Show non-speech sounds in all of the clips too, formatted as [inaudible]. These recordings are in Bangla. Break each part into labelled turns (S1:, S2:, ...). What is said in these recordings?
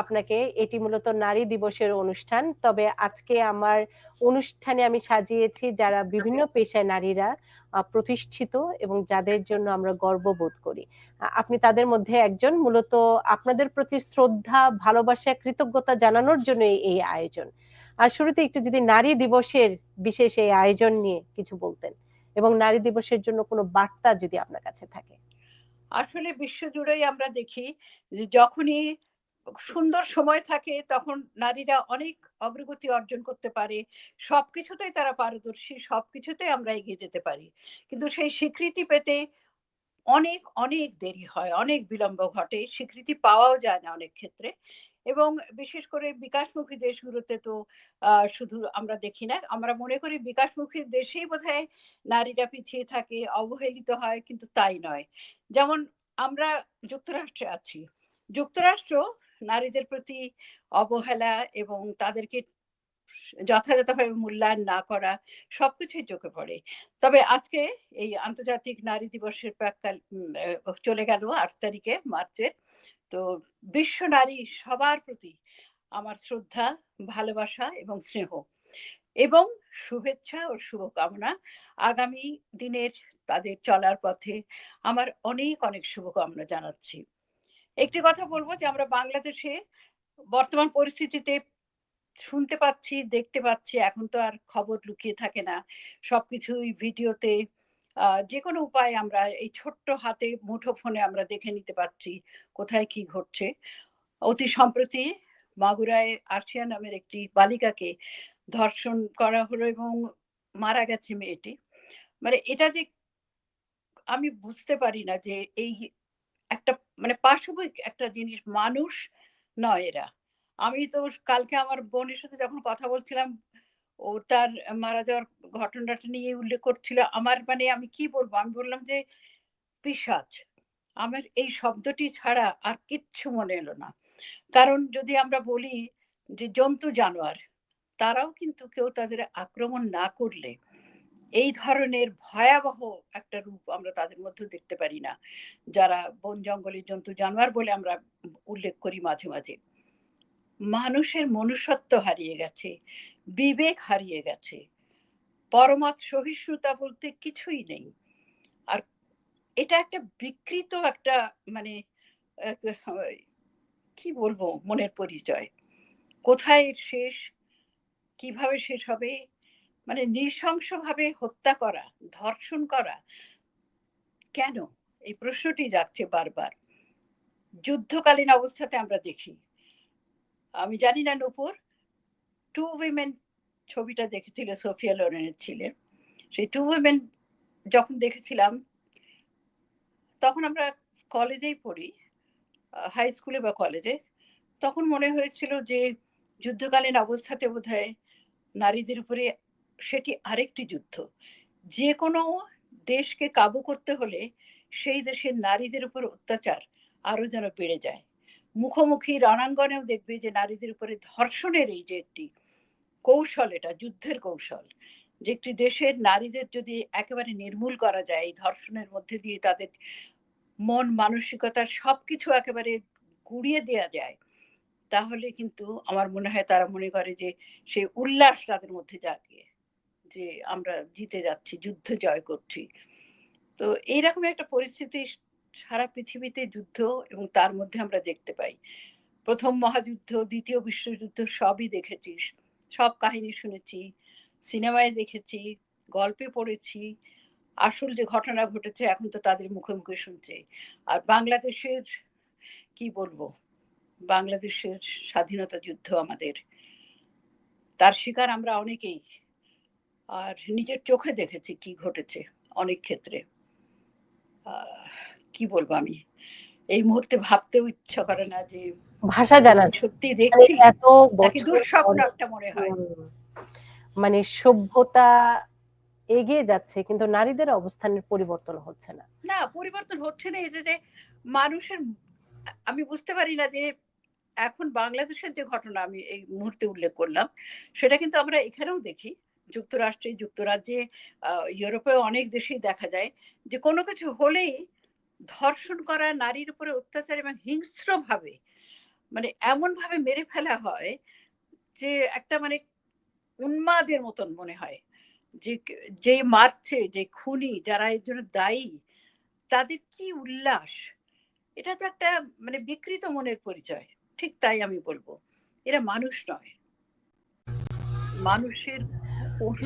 S1: আপনাকে। এটি মূলত নারী দিবসের অনুষ্ঠান। তবে আজকে আমার অনুষ্ঠানে আমি সাজিয়েছি যারা বিভিন্ন পেশায় নারীরা প্রতিষ্ঠিত এবং যাদের জন্য আমরা গর্ববোধ করি। আপনি তাদের মধ্যে একজন। মূলত আপনাদের প্রতি শ্রদ্ধা, ভালোবাসা, কৃতজ্ঞতা জানানোর জন্যই এই আয়োজন। আর শুরুতে একটু যদি নারী দিবসের বিশেষ এই আয়োজন নিয়ে কিছু বলতেন এবং নারী দিবসের জন্য কোনো বার্তা যদি আপনার কাছে থাকে।
S2: আসলে বিশ্বজুড়েই আমরা দেখি যে যখনই সুন্দর সময় থাকে তখন নারীরা অনেক অগ্রগতি অর্জন করতে পারে। সবকিছুতেই তারা পারদর্শী, সবকিছুতেই আমরা এগিয়ে যেতে পারি। কিন্তু সেই স্বীকৃতি পেতে অনেক, অনেক দেরি হয়, অনেক বিলম্ব ঘটে। স্বীকৃতি পাওয়াও যায় না অনেক ক্ষেত্রে। এবং বিশেষ করে বিকাশমুখী দেশগুলোতে তো শুধু আমরা দেখি না। আমরা মনে করি বিকাশমুখী দেশেই বোধহয় নারীরা পিছিয়ে থাকে, অবহেলিত হয় কিন্তু তাই নয়। যেমন আমরা যুক্তরাষ্ট্রে আছি। যুক্তরাষ্ট্র নারীদের প্রতি অবহেলা এবং তাদেরকে যথাযথভাবে মূল্যায়ন না করা সবকিছুই চোখে পড়ে। তবে আজকে এই আন্তর্জাতিক নারী দিবসের প্রাক্কাল চলে গেল আট তারিখে মার্চের। তো বিশ্ব নারী সবার প্রতি আমার শ্রদ্ধা, ভালোবাসা এবং স্নেহ এবং শুভেচ্ছা ও শুভকামনা। আগামী দিনের তাদের চলার পথে আমার অনেক, অনেক শুভকামনা জানাচ্ছি। একটি কথা বলব যে আমরা বাংলাদেশে বর্তমান পরিস্থিতিতে শুনতে পাচ্ছি, দেখতে পাচ্ছি এখন তো আর খবর লুকিয়ে থাকে না। সবকিছুই ভিডিওতে যে কোনো উপায়ে আমরা এই ছোট্ট হাতে মুঠো ফোনে আমরা দেখে নিতে পারছি কোথায় কি ঘটছে। অতি সম্প্রতি মাগুরায় আর্শিয়া নামের একটি বালিকাকে ধর্ষণ করা হলো এবং মারা গেছে মেয়েটি। মানে এটা যে আমি বুঝতে পারি না যে এই একটা মানে পাশবিক একটা জিনিস মানুষ নয় এরা। আমি তো কালকে আমার বোনের সাথে যখন কথা বলছিলাম, ও তার মারা যাওয়ার ঘটনাটা নিয়ে উল্লেখ করছিল। আমার মানে আমি কি বলব আমি বললাম যে, পিশাচ। আমার এই শব্দটি ছাড়া আর কিচ্ছু মনে এলো না। কারণ যদি আমরা বলি যে জন্তু জানোয়ার, তারাও কিন্তু কেউ তাদের আক্রমণ না করলে এই ধরনের ভয়াবহ একটা রূপ আমরা তাদের মধ্যে দেখতে পারি না। যারা বন জঙ্গলের জন্তু জানোয়ার বলে আমরা উল্লেখ করি মাঝে, মাঝে। মানুষের মনুষ্যত্ব হারিয়ে গেছে, বিবেক হারিয়ে গেছে। পরমাত সহিষ্ণুতা বলতে কিছুই নেই। আর এটা একটা বিকৃত একটা মানে কি বলব মনের পরিচয়। কোথায় শেষ? কীভাবে শেষ হবে? মানে নৃশংসভাবে হত্যা করা, ধর্ষণ করা। কেন? এই প্রশ্নটি জাগছে বারবার। যুদ্ধকালীন অবস্থাতে আমরা দেখি। আমি জানি না নূপুর, 'টু উইমেন' ছবিটা দেখেছিল সোফিয়া লোরেনের ছিলেন। সেই 'টু উইমেন' যখন দেখেছিলাম তখন আমরা কলেজেই পড়ি। হাই স্কুলে বা কলেজে। তখন মনে হয়েছিল যে যুদ্ধকালীন অবস্থাতে বোধহয় নারীদের উপরে সেটি আরেকটি যুদ্ধ। যেকোনো দেশকে কাবু করতে হলে সেই দেশের নারীদের উপর অত্যাচার আরও যেন বেড়ে যায়। মুখোমুখি রণাঙ্গনেও দেখবে যে নারীদের উপরে ধর্ষণের এই যে একটি কৌশল, এটা যুদ্ধের কৌশল। যে একটি দেশের নারীদের যদি একেবারে নির্মূল করা যায় এই ধর্ষণের মধ্যে দিয়ে তাদের মন, মানসিকতা সবকিছু একেবারে গুঁড়িয়ে দেয়া যায়। তাহলে কিন্তু আমার মনে হয় তারা মনে করে যে সেই উল্লাস তাদের মধ্যে জাগে। যে আমরা জিতে যাচ্ছি, যুদ্ধ জয় করছি। তো এইরকম একটা পরিস্থিতি সারা পৃথিবীতে যুদ্ধ এবং তার মধ্যে আমরা দেখতে পাই। ১ম মহাযুদ্ধ, ২য় বিশ্বযুদ্ধ সবই দেখেছি। সব কাহিনী শুনেছি, সিনেমায় দেখেছি, গল্পে পড়েছি। আসল যে ঘটনা ঘটেছে এখন তো তাদের মুখে, মুখে শুনছি। আর বাংলাদেশের কি বলব? বাংলাদেশের স্বাধীনতা যুদ্ধ আমাদের। তার শিকার আমরা অনেকেই। আর নিজের চোখে দেখেছি কি ঘটেছে অনেক ক্ষেত্রে। কি বলব আমি? এই মুহূর্তে ভাবতেও ইচ্ছা করে না যে
S1: ভাষা জানা মানে
S2: দেখছি
S1: এত
S2: দুঃস্বপ্ন একটা মনে হয়।
S1: মানে সভ্যতা এগিয়ে যাচ্ছে কিন্তু নারীদের অবস্থানের পরিবর্তন হচ্ছে না।
S2: না পরিবর্তন হচ্ছে না এই যে মানুষের আমি বুঝতে পারি না যে এখন বাংলাদেশের যে ঘটনা আমি এই মুহূর্তে উল্লেখ করলাম, সেটা কিন্তু আমরা এখানেও দেখি। যুক্তরাষ্ট্রে, যুক্তরাজ্যে, আ ইউরোপেও অনেক দেশেই দেখা যায় যে কোনো কিছু হলেই ধর্ষণ করা, নারীর উপরে অত্যাচার এবং হিংস্রভাবে মানে এমনভাবে মেরে ফেলা হয় যে একটা মানে উন্মাদের মতন মনে হয়। যে যে মারছে যে খুনি যারা এর জন্য দায়ী তাদের কি উল্লাস? এটা তো একটা মানে বিকৃত মনের পরিচয় ঠিক তাই আমি বলব। এরা মানুষ নয়। মানুষের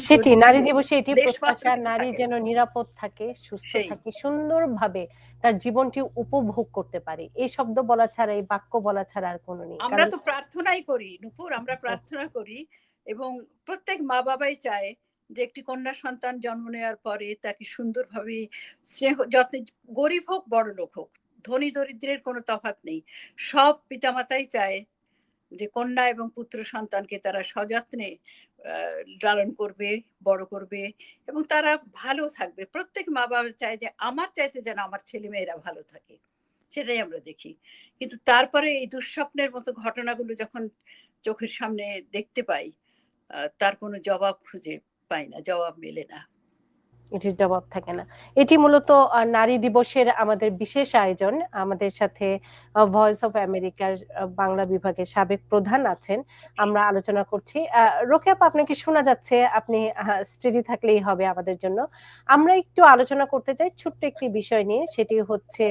S1: সেটি নারী দিবসে এটি প্রত্যাশা নারী যেন নিরাপদ থাকে সুস্থ থাকে সুন্দরভাবে তার জীবনটি উপভোগ করতে পারে। এই শব্দ বলা ছাড়া এই বাক্য বলা ছাড়া আর কোনো নেই।
S2: আমরা তো প্রার্থনাই করি নুপুর আমরা প্রার্থনা করি এবং প্রত্যেক মা বাবাই চায় যে একটি কন্যা সন্তান জন্ম নেওয়ার পরে তাকে সুন্দরভাবে স্নেহ যত্নে গরিব হোক বড় লোক হোক ধনী দরিদ্রের কোনো তফাৎ নেই। সব পিতামাতাই চায় যে কন্যা এবং পুত্র সন্তানকে তারা সযত্নে লালন করবে, বড় করবে এবং তারা ভালো থাকবে। প্রত্যেক মা বাবা চায় যে আমার চাইতে যেন আমার ছেলে মেয়েরা ভালো থাকে, সেটাই আমরা দেখি। কিন্তু তারপরে এই দুঃস্বপ্নের মতো ঘটনাগুলো যখন চোখের সামনে দেখতে পাই তার কোনো জবাব খুঁজে পাই না, জবাব মেলে না।
S1: এটির জবাব থাকে না। এটি মূলত নারী দিবসের আমাদের বিশেষ আয়োজন। আমাদের সাথে ভয়েস অফ আমেরিকার বাংলা বিভাগের সাবেক প্রধান আছেন। আমরা আলোচনা করছি। রোকেপ আপনাকে শোনা যাচ্ছে? আপনি স্টেডি থাকলেই হবে আমাদের জন্য। আমরা একটু আলোচনা করতে চাই ছোট্ট একটি বিষয় নিয়ে। সেটি হচ্ছে,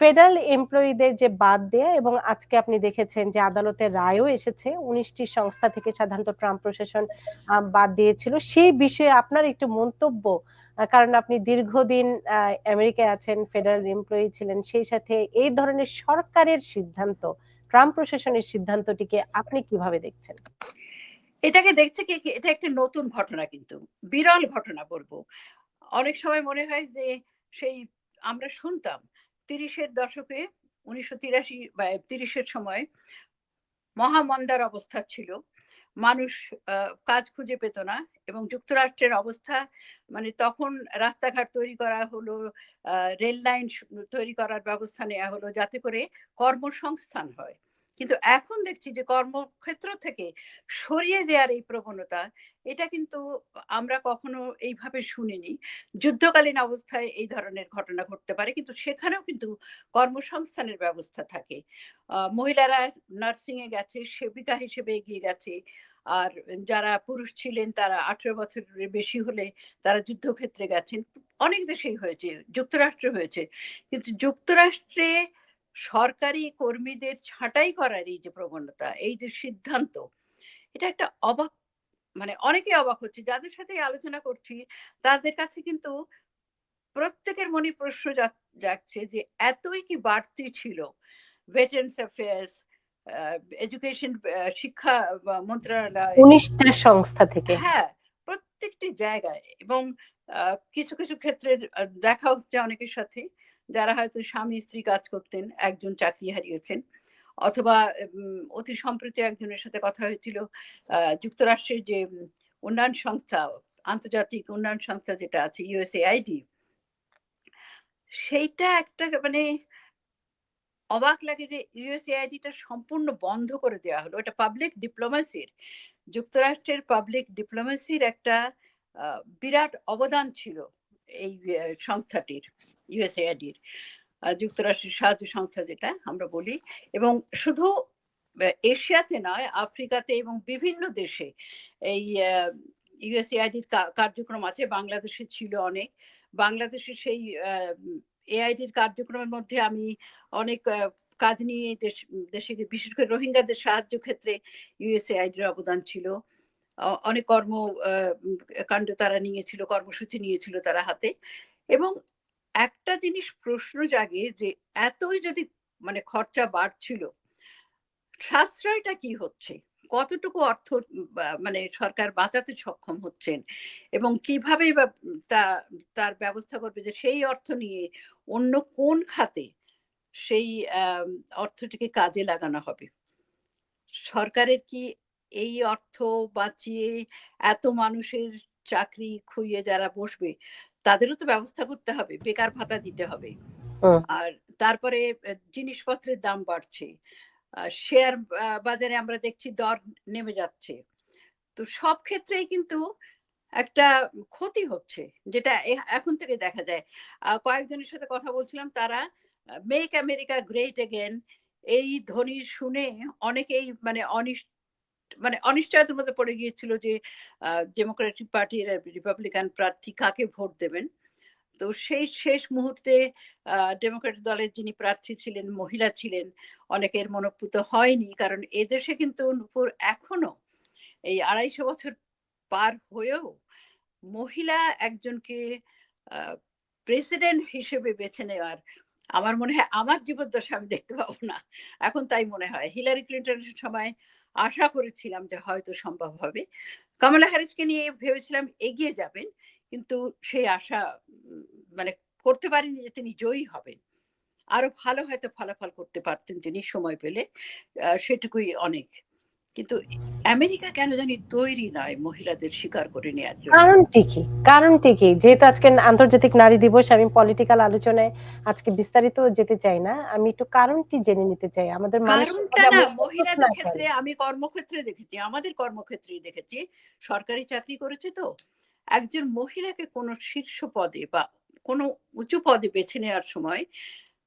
S1: ফেডারেল এমপ্লয়ীদের যে বাদ দেয়া এবং আজকে আপনি দেখেছেন যে আদালতের রায়ও এসেছে। উনিশটি সংস্থা থেকে সাধারণত ট্রাম্প প্রশাসন বাদ দিয়েছিল। সেই বিষয়ে আপনার একটু মন্তব্য কারণ আপনি দীর্ঘদিন আমেরিকায় আছেন ফেডারেল এমপ্লয়ি ছিলেন, সেই সাথে এই ধরনের সরকারের সিদ্ধান্ত ট্রাম্প প্রশাসনের সিদ্ধান্তটিকে আপনি কীভাবে দেখছেন?
S2: এটাকে দেখছে কি? এটা একটা নতুন ঘটনা কিন্তু, বিরল ঘটনা বলব। অনেক সময় মনে হয় যে সেই আমরা শুনতাম, তিরিশের দশকে উনিশশো তিরাশি বা তিরিশের সময় মহামন্দার অবস্থা ছিল মানুষ কাজ খুঁজে পেত না এবং যুক্তরাষ্ট্রের অবস্থা মানে তখন রাস্তাঘাট তৈরি করা হলো রেল লাইন তৈরি করার ব্যবস্থা নেওয়া হলো যাতে করে কর্মসংস্থান হয়। কিন্তু এখন দেখছি যে কর্মক্ষেত্র থেকে সরিয়ে দেওয়ার এই প্রবণতা এটা কিন্তু আমরা কখনো এইভাবে শুনিনি। যুদ্ধকালীন অবস্থায় এই ধরনের ঘটনা ঘটতে পারে, কিন্তু সেখানেও কিন্তু কর্মসংস্থানের ব্যবস্থা থাকে। মহিলারা নার্সিং এ গেছে, সেবিকা হিসেবে এগিয়ে গেছে, আর যারা পুরুষ ছিলেন তারা আঠেরো বছরের বেশি হলে তারা যুদ্ধক্ষেত্রে গেছেন। অনেক দেশেই হয়েছে, যুক্তরাষ্ট্রে হয়েছে। কিন্তু যুক্তরাষ্ট্রে সরকারি কর্মীদের ছাঁটাই করার এই যে প্রবণতা, এই যে সিদ্ধান্ত, এটা একটা অবাক মানে অনেকে অবাক হচ্ছে যাদের সাথে আলোচনা করছি তাদের কাছে কিন্তু প্রত্যেকের মনে প্রশ্ন যাচ্ছে যে এতই কি বাড়তি ছিল? ভেটেন্স অ্যাফেয়ার্স এডুকেশন শিক্ষা মন্ত্রণালয়
S1: উনিশটা সংস্থা থেকে।
S2: হ্যাঁ প্রত্যেকটি জায়গায় এবং কিছু কিছু ক্ষেত্রে দেখা হচ্ছে অনেকের সাথে যারা হয়তো স্বামী স্ত্রী কাজ করতেন একজন চাকরি হারিয়েছেন। অথবা অতি সম্প্রতি একজনের সাথে কথা হয়েছিল যুক্তরাষ্ট্রের যে উন্নয়ন সংস্থা, আন্তর্জাতিক উন্নয়ন সংস্থা যেটা আছে, ইউএসএআইডি, সেইটা একটা মানে অবাক লাগে যে ইউএসএআইডিটা সম্পূর্ণ বন্ধ করে দেওয়া হলো। এটা পাবলিক ডিপ্লোমেসির যুক্তরাষ্ট্রের পাবলিক ডিপ্লোমেসির একটা বিরাট অবদান ছিল এই সংস্থাটির, ইউএসএআইডির। যুক্তরাষ্ট্রের সাহায্য সংস্থা যেটা আমরা বলি। এবং শুধু এশিয়াতে নয়, আফ্রিকাতে এবং বিভিন্ন দেশে এই ইউএসএআইডির কার্যক্রম আছে। বাংলাদেশে ছিল অনেক। বাংলাদেশে সেই এআইডির কার্যক্রমের মধ্যে আমি অনেক কাজ নিয়ে দেশ, দেশে বিশেষ করে রোহিঙ্গাদের সাহায্য ক্ষেত্রে ইউএসএআইডির অবদান ছিল। অনেক কর্ম কাণ্ড তারা নিয়েছিল, কর্মসূচি নিয়েছিল তারা হাতে। এবং একটা জিনিস প্রশ্ন জাগে যে, এতই যদি মানে খরচা বাড়ছিল, সাশ্রয়টা কি হচ্ছে? কতটুকু অর্থ মানে সরকার বাঁচাতে সক্ষম হচ্ছেন? এবং কীভাবে তা, তার ব্যবস্থা করবে যে, সেই অর্থ নিয়ে অন্য কোন খাতে সেই অর্থটিকে কাজে লাগানো হবে? সরকারের কি এই অর্থ বাঁচিয়ে এত মানুষের চাকরি খুইয়ে যারা বসবে তাদেরও তো ব্যবস্থা করতে হবে বেকার ভাতা দিতে হবে। আর তারপরে জিনিসপত্রের দাম বাড়ছে। শেয়ার বাজারে আমরা দেখছি দর নেমে যাচ্ছে। তো সব ক্ষেত্রেই কিন্তু একটা ক্ষতি হচ্ছে যেটা এখন থেকে দেখা যায়। কয়েকজনের সাথে কথা বলছিলাম তারা মেক আমেরিকা গ্রেট এগেন এই ধ্বনি শুনে অনেকেই মানে অনিশ মানে অনিশ্চয়তার মধ্যে পড়ে গিয়েছিল যে ডেমোক্রেটিক পার্টির রিপাবলিকান প্রার্থী কাকে ভোট দেবেন? তো সেই শেষ মুহূর্তে ডেমোক্রেট দলের যিনি প্রার্থী ছিলেন, মহিলা ছিলেন, অনেকের মনোপুত হয়নি, কারণ এদেশে কিন্তু নূপুর এখনও এই আড়াইশো বছর পার হয়েও মহিলা একজনকে প্রেসিডেন্ট হিসেবে বেছে নেওয়ার আমার মনে হয়, আমার জীবদ্দশা আমি দেখতে পাবো না। এখন তাই মনে হয়। হিলারি ক্লিন্টনের সময় আশা করেছিলাম যে হয়তো সম্ভব হবে। কমলা হ্যারিসকে নিয়ে ভেবেছিলাম এগিয়ে যাবেন, কিন্তু সেই আশা মানে করতে পারেনি যে তিনি জয়ী হবেন। আরও ভালো হয়তো ফলাফল করতে পারতেন তিনি সময় পেলে। সেটুকুই অনেক। কিন্তু আমেরিকা কেন জানি তৈরি নয় মহিলাদের স্বীকার করে নেওয়ার জন্য?
S1: কারণটি কি কারণটি কি যেহেতু আজকে আন্তর্জাতিক নারী দিবস আমি পলিটিক্যাল আলোচনায় আজকে বিস্তারিত যেতে চাই না। আমি একটু কারণটি জেনে নিতে চাই। আমাদের
S2: কারণটা না মহিলাদের ক্ষেত্রে আমি কর্মক্ষেত্রে দেখেছি আমাদের কর্মক্ষেত্রেই দেখেছি। সরকারি চাকরি করেছে তো। একজন মহিলাকে কোনো শীর্ষ পদে বা কোনো উঁচু পদে বেছে নেওয়ার সময়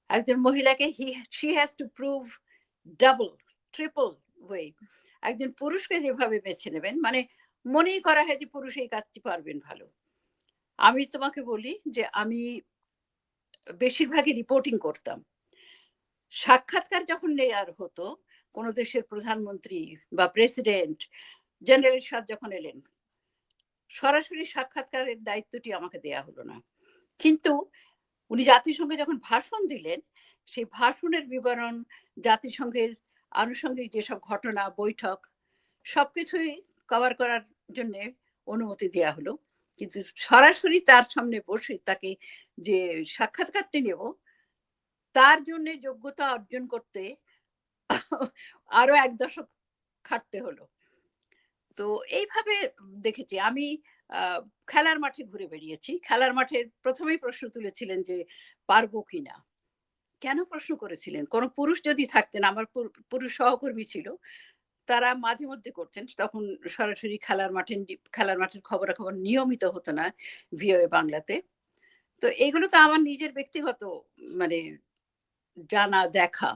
S2: একজন মহিলাকে he she has to prove double triple way একজন পুরুষকে যেভাবে বেছে নেবেন মানে মনেই করা হয় যে পুরুষ এই কাজটি পারবেন ভালো। আমি তোমাকে বলি যে আমি বেশিরভাগই রিপোর্টিং করতাম। সাক্ষাৎকার যখন নেয়ার হতো, কোনো দেশের প্রধানমন্ত্রী বা প্রেসিডেন্ট জেনারেল সাহেব যখন এলেন, সরাসরি সাক্ষাৎকারের দায়িত্বটি আমাকে দেয়া হলো না। কিন্তু উনি জাতিসংঘে যখন ভাষণ দিলেন, সেই ভাষণের বিবরণ জাতিসংঘের আনুষঙ্গিক যেসব ঘটনা, বৈঠক, সবকিছুই কভার করার জন্য অনুমতি দেয়া হলো। কিন্তু সরাসরি তার সামনে বসে তাকে যে সাক্ষাৎকারটি নেব, তার জন্য যোগ্যতা অর্জন করতে আরও এক দশক খাটতে হলো। তো এইভাবে দেখেছি। আমি খেলার মাঠে ঘুরে বেরিয়েছি খেলার মাঠের প্রথমেই প্রশ্ন তুলেছিলেন যে পারব কিনা? কেন প্রশ্ন করেছিলেন? কোন পুরুষ যদি থাকতেন, আমার পুরুষ সহকর্মী ছিল, তারা মাঝে মধ্যে করতেন। তখন সরাসরি খেলার মাঠে খেলার মাঠের খবরাখবর নিয়মিত হতো না ভিওএ বাংলাতে। তো এগুলো তো আমার নিজের ব্যক্তিগত মানে জানা, দেখা।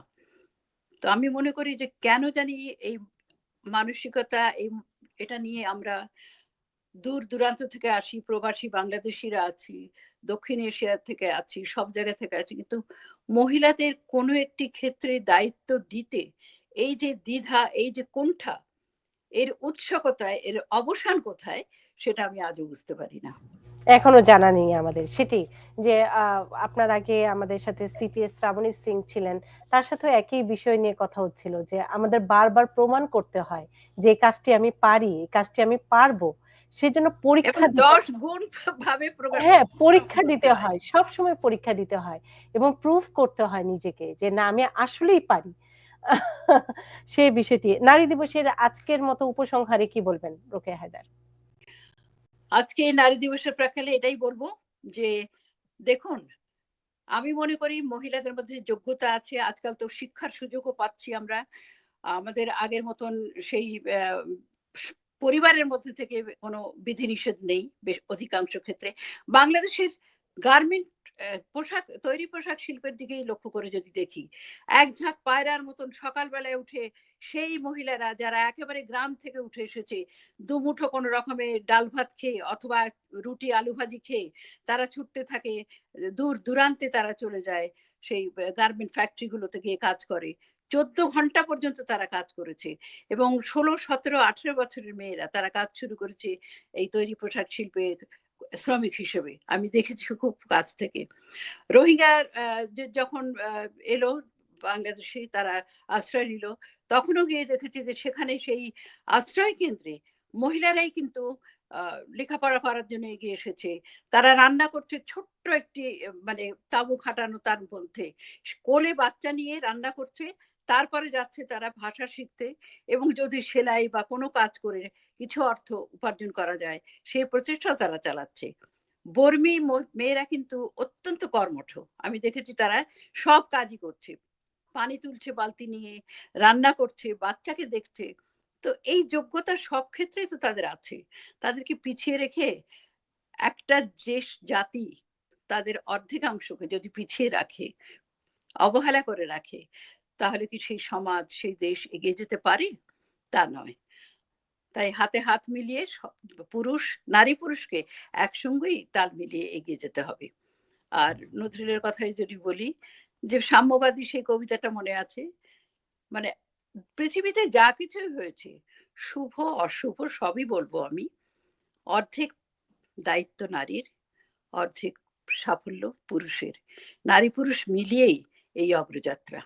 S2: তো আমি মনে করি যে কেন জানি এই মানসিকতা, এই, এটা নিয়ে আমরা দূর দূরান্ত থেকে আসি, প্রবাসী বাংলাদেশিরা আছি, দক্ষিণ এশিয়া থেকে আছি, সব জায়গা থেকে আছি। কিন্তু মহিলাদের কোনো একটি ক্ষেত্রে দায়িত্ব দিতে এই যে দ্বিধা, এই যে কোণঠা, এর উৎস কোথায় এর অবসান কোথায় সেটা আমি আজও বুঝতে পারি না।
S1: এখনও জানা নেই আমাদের। সেটি যে আপনার আগে আমাদের সাথে সিপিএস শ্রাবণী সিং ছিলেন, তার সাথে একই বিষয় নিয়ে কথা হচ্ছিল যে, আমাদের বারবার প্রমাণ করতে হয় যে কাজটি আমি পারি, এই কাজটি আমি পারব। সেজন্য পরীক্ষা
S2: দশ গুণ ভাবে
S1: হ্যাঁ পরীক্ষা দিতে হয় সব সময় পরীক্ষা দিতে হয় এবং প্রুফ করতে হয় নিজেকে যে না আমি আসলেই পারি। [laughs] সেই বিষয়টি। নারী দিবসের আজকের মতো উপসংহারে কি বলবেন রোকেয়া হায়দার?
S2: আজকে নারী দিবসের প্রাকালে এটাই বলব যে দেখুন আমি মনে করি মহিলাদের মধ্যে যোগ্যতা আছে আজকাল তো শিক্ষার সুযোগও পাচ্ছি আমরা। আমাদের আগের মতন সেই পরিবারের মধ্যে থেকে কোনো বিধিনিষেধ নেই বেশ অধিকাংশ ক্ষেত্রে। বাংলাদেশের গার্মেন্ট পোশাক, তৈরি পোশাক শিল্পের দিকেই লক্ষ্য করে যদি দেখি, এক ঝাঁক পায়রার মতন সকালবেলায় উঠে সেই মহিলারা যারা একেবারে গ্রাম থেকে উঠে এসেছে, দুমুঠো কোনো রকমের ডাল ভাত খেয়ে অথবা রুটি, আলু ভাজি খেয়ে তারা ছুটতে থাকে, দূর দূরান্তে তারা চলে যায় সেই গার্মেন্ট ফ্যাক্টরি গুলোতে গিয়ে কাজ করে। চোদ্দ ঘণ্টা পর্যন্ত তারা কাজ করেছে এবং ষোলো, সতেরো, আঠেরো বছরের মেয়েরা তারা কাজ শুরু করেছে এই তৈরি পোশাক শিল্পে শ্রমিক হিসেবে। আমি দেখেছি খুব কাছ থেকে। রোহিঙ্গা যখন এলো বাংলাদেশে তারা আশ্রয় নিল, তখনও গিয়ে দেখেছি যে সেখানে সেই আশ্রয় কেন্দ্রে মহিলারাই কিন্তু লেখাপড়া করার জন্য এগিয়ে এসেছে। তারা রান্না করছে ছোট্ট একটি মানে তাবু খাটানো তার মধ্যে। কোলে বাচ্চা নিয়ে রান্না করছে। তারপরে যাচ্ছে তারা ভাষা শিখতে এবং যদি সেলাই বা কোনো কাজ করে কিছু অর্থ উপার্জন করা যায়, সেই প্রচেষ্টা তারা চালাচ্ছে। বর্মী মেয়েরা কিন্তু অত্যন্ত কর্মঠ। আমি দেখেছি তারা সব কাজই করছে। পানি তুলছে, বালতি নিয়ে, রান্না করছে, বাচ্চাকে দেখছে। তো এই যোগ্যতা সব ক্ষেত্রেই তো তাদের আছে। তাদেরকে পিছিয়ে রেখে একটা দেশ, জাতি তাদের অর্ধেকাংশকে যদি পিছিয়ে রাখে, অবহেলা করে রাখে তাহলে কি সেই সমাজ, সেই দেশ এগিয়ে যেতে পারে? তা নয়। তাই হাতে হাত মিলিয়ে পুরুষ, নারী পুরুষকে একসঙ্গেই তাল মিলিয়ে এগিয়ে যেতে হবে। আর নজরুলের কথাই যদি বলি, যে সাম্যবাদী সেই কবিতাটা মনে আছে? মানে পৃথিবীতে যা কিছুই হয়েছে, শুভ, অশুভ সবই বলব আমি। অর্ধেক দায়িত্ব নারীর, অর্ধেক সাফল্য পুরুষের। নারী পুরুষ মিলিয়েই এই অগ্রযাত্রা।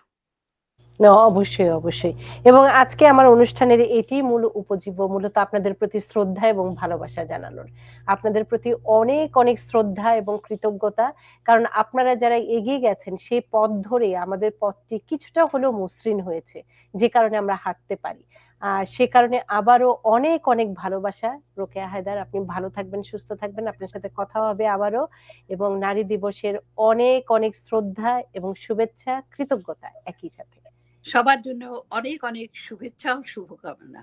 S1: না, অবশ্যই অবশ্যই। এবং আজকে আমার অনুষ্ঠানের এটি মূল উপজীব্য, মূলত আপনাদের প্রতি শ্রদ্ধা এবং ভালোবাসা জানানোর। আপনাদের প্রতি অনেক অনেক শ্রদ্ধা এবং কৃতজ্ঞতা, কারণ আপনারা যারা এগিয়ে গেছেন, সেই পথ ধরে আমাদের পথটি কিছুটা হলেও মসৃণ হয়েছে, যে কারণে আমরা হাঁটতে পারি। সে কারণে আবারও অনেক অনেক ভালোবাসা। রোকেয়া হায়দার, আপনি ভালো থাকবেন, সুস্থ থাকবেন। আপনার সাথে কথা হবে আবারও। এবং নারী দিবসের অনেক অনেক শ্রদ্ধা এবং শুভেচ্ছা, কৃতজ্ঞতা একই সাথে।
S2: সবার জন্য অনেক অনেক শুভেচ্ছা ও শুভকামনা।